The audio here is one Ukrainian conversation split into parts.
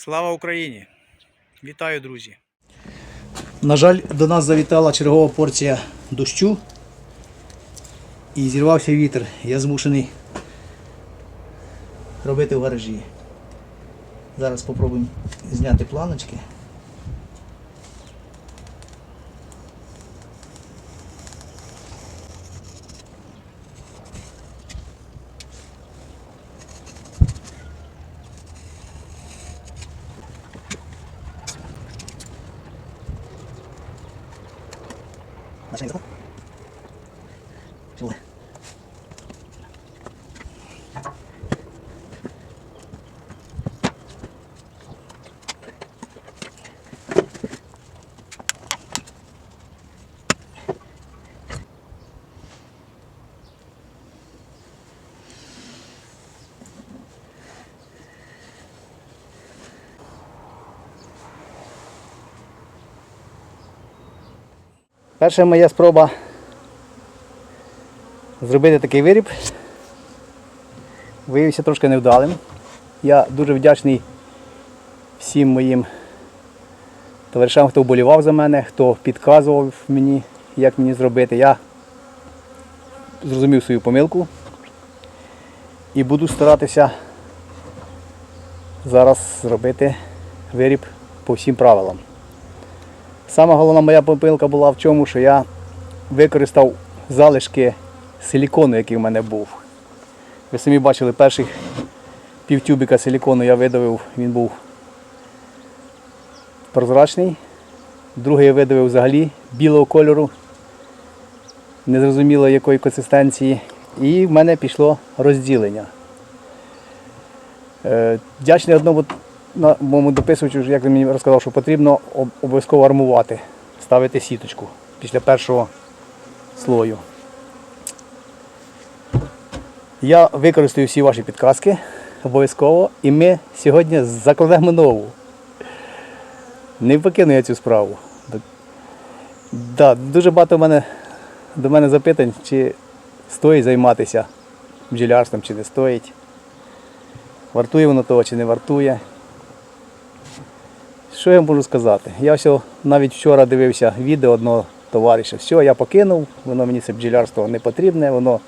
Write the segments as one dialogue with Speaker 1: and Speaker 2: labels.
Speaker 1: Слава Україні! Вітаю, друзі!
Speaker 2: На жаль, до нас завітала чергова порція дощу і зірвався вітер. Я змушений робити в гаражі. Зараз спробуємо зняти планочки. 什么 Перша моя спроба зробити такий виріб виявився трошки невдалим. Я дуже вдячний всім моїм товаришам, хто вболівав за мене, хто підказував мені, як мені зробити. Я зрозумів свою помилку і буду старатися зараз зробити виріб по всім правилам. Сама головна моя помилка була в чому, що я використав залишки силікону, який в мене був. Ви самі бачили перших півтюбіка силікону я видавив, він був прозрачний. Другий я видавив взагалі білого кольору, незрозуміло якої консистенції. І в мене пішло розділення. Е, Вдячний одному на моєму дописувачу, як він мені розказав, що потрібно обов'язково армувати, ставити сіточку після першого слою. Я використаю всі ваші підказки обов'язково і ми сьогодні закладемо нову. Не покину я цю справу. Да, дуже багато в мене, до мене запитань, чи стоїть займатися бджілярством, чи не стоїть. Вартує воно того, чи не вартує. Що я можу сказати? Я все, навіть вчора дивився відео одного товариша. Все, я покинув, воно мені це бджілярство не потрібне, воно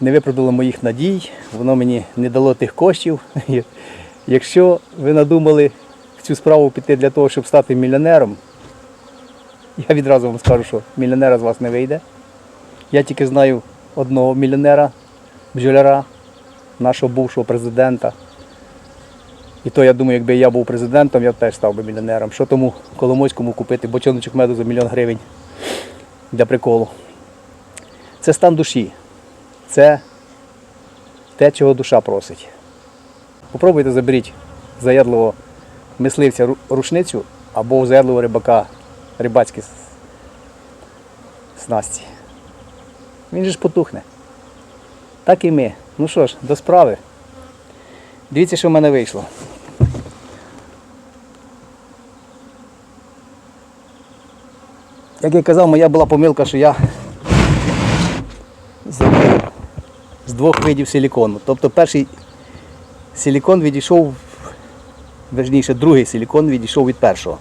Speaker 2: не виправдало моїх надій, воно мені не дало тих коштів. Якщо ви надумали в цю справу піти для того, щоб стати мільйонером, я відразу вам скажу, що мільйонера з вас не вийде. Я тільки знаю одного мільйонера, бджоляра, нашого бувшого президента. І то я думаю, якби я був президентом, я б теж став би мільйонером. Що тому Коломойському купити бочоночок меду за мільйон гривень для приколу. Це стан душі. Це те, чого душа просить. Попробуйте заберіть заядливого мисливця рушницю або у заядливого рибака рибацькі снасті. Він же ж потухне. Так і ми. Ну що ж, до справи. Дивіться, що в мене вийшло. Як я казав, моя була помилка, що я зробив з двох видів силікону. Тобто перший силікон відійшов, верніше, другий силікон відійшов від першого.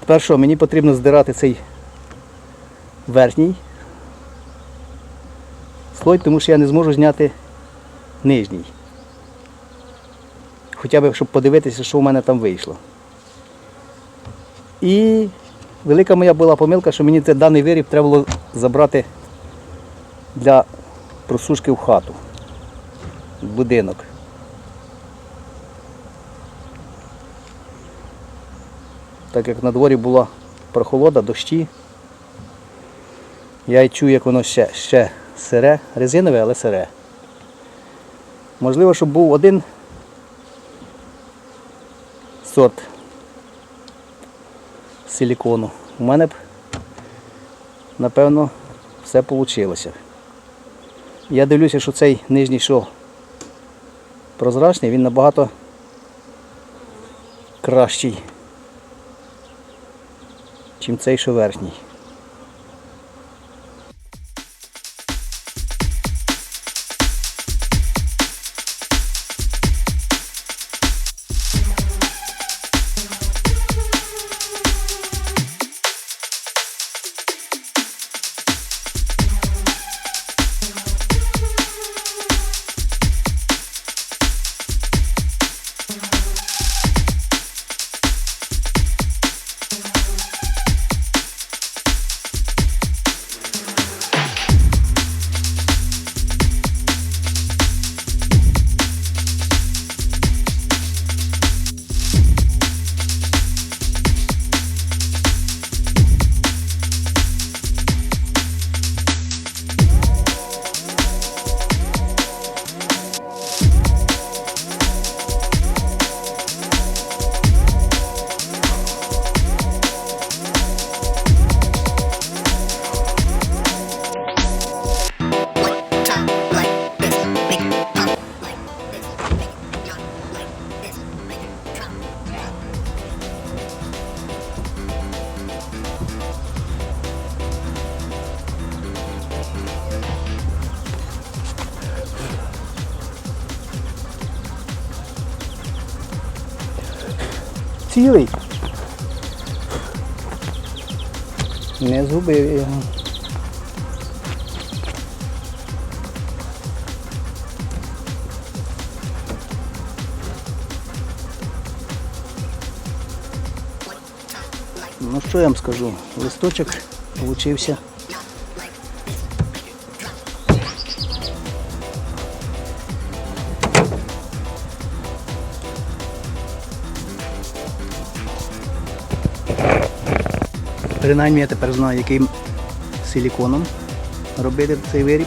Speaker 2: Тепер що, мені потрібно здирати цей верхній слой, тому що я не зможу зняти нижній. Хоча б, щоб подивитися, що в мене там вийшло. І велика моя була помилка, що мені цей даний виріб треба було забрати для просушки в хату, в будинок. Так як на дворі була прохолода, дощі, я й чую, як воно ще, ще сире, резинове, але сире. Можливо, щоб був один сорт силікону. У мене б, напевно, все вийшло. Я дивлюся, що цей нижній шов прозрачний, він набагато кращий, ніж цей, що верхній. Цілий. Не згубив його. Ну що я вам скажу? Листочок получився. Принаймні я тепер знаю, яким силіконом робити цей виріб.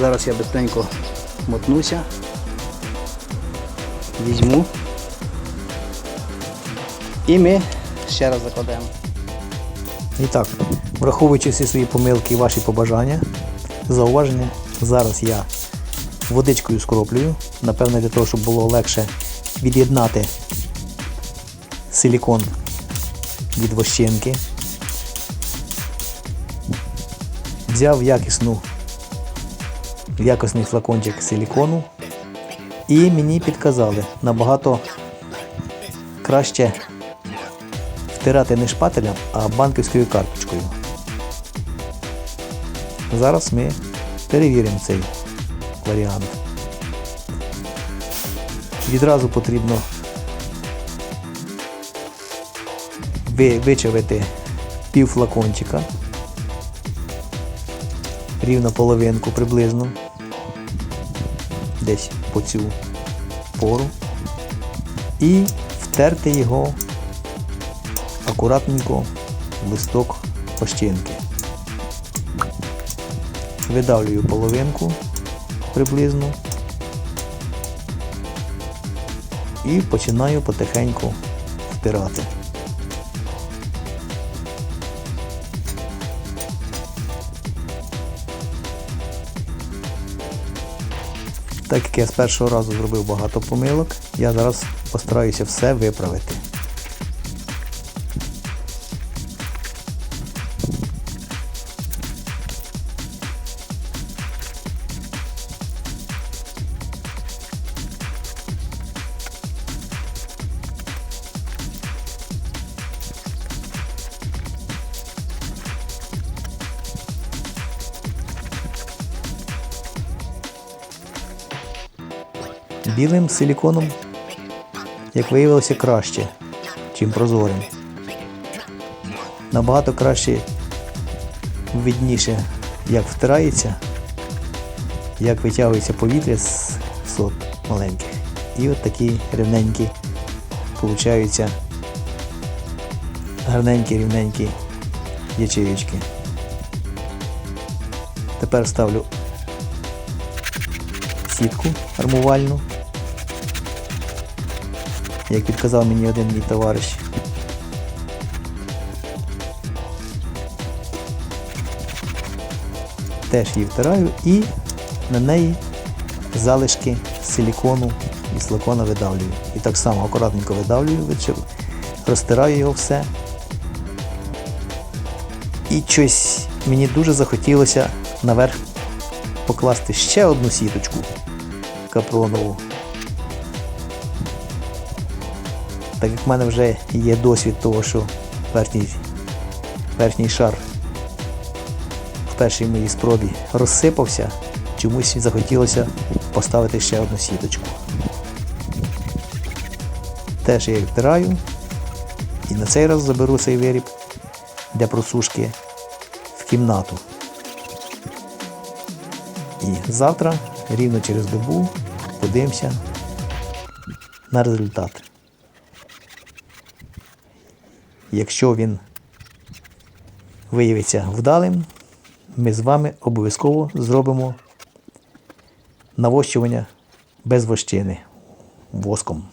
Speaker 2: Зараз я быстренько мотнуся, візьму і ми ще раз закладемо. І так, враховуючи всі свої помилки і ваші побажання, зауваження, зараз я водичкою скроплюю, напевно для того, щоб було легше від'єднати силікон від вощинки. Взяв якісну, якісний флакончик силікону і мені підказали набагато краще втирати не шпателем, а банківською карточкою. Зараз ми перевіримо цей варіант. Відразу потрібно вичавити пів флакончика, рівно половинку приблизно, десь по цю пору, і втерти його акуратненько в листок пощинки. Видавлюю половинку приблизно і починаю потихеньку втирати. Так як я з першого разу зробив багато помилок, я зараз постараюся все виправити. Білим силіконом, як виявилося, краще, чим прозорим. Набагато краще видніше, як втирається, як витягується повітря з сот маленьких. І от такі рівненькі получаються гарненькі рівненькі ячеючки. Тепер ставлю сітку армувальну, як підказав мені один мій товариш. Теж її втираю і на неї залишки силікону і силикона видавлюю. І так само акуратненько видавлюю, розтираю його все. І щось мені дуже захотілося наверх покласти ще одну сіточку капронову. Так як в мене вже є досвід того, що верхній, верхній шар в першій моїй спробі розсипався, чомусь захотілося поставити ще одну сіточку. Теж я їх втираю і на цей раз заберу цей виріб для просушки в кімнату. І завтра, рівно через добу, подивимося на результат. Якщо він виявиться вдалим, ми з вами обов'язково зробимо навощування без вощини воском.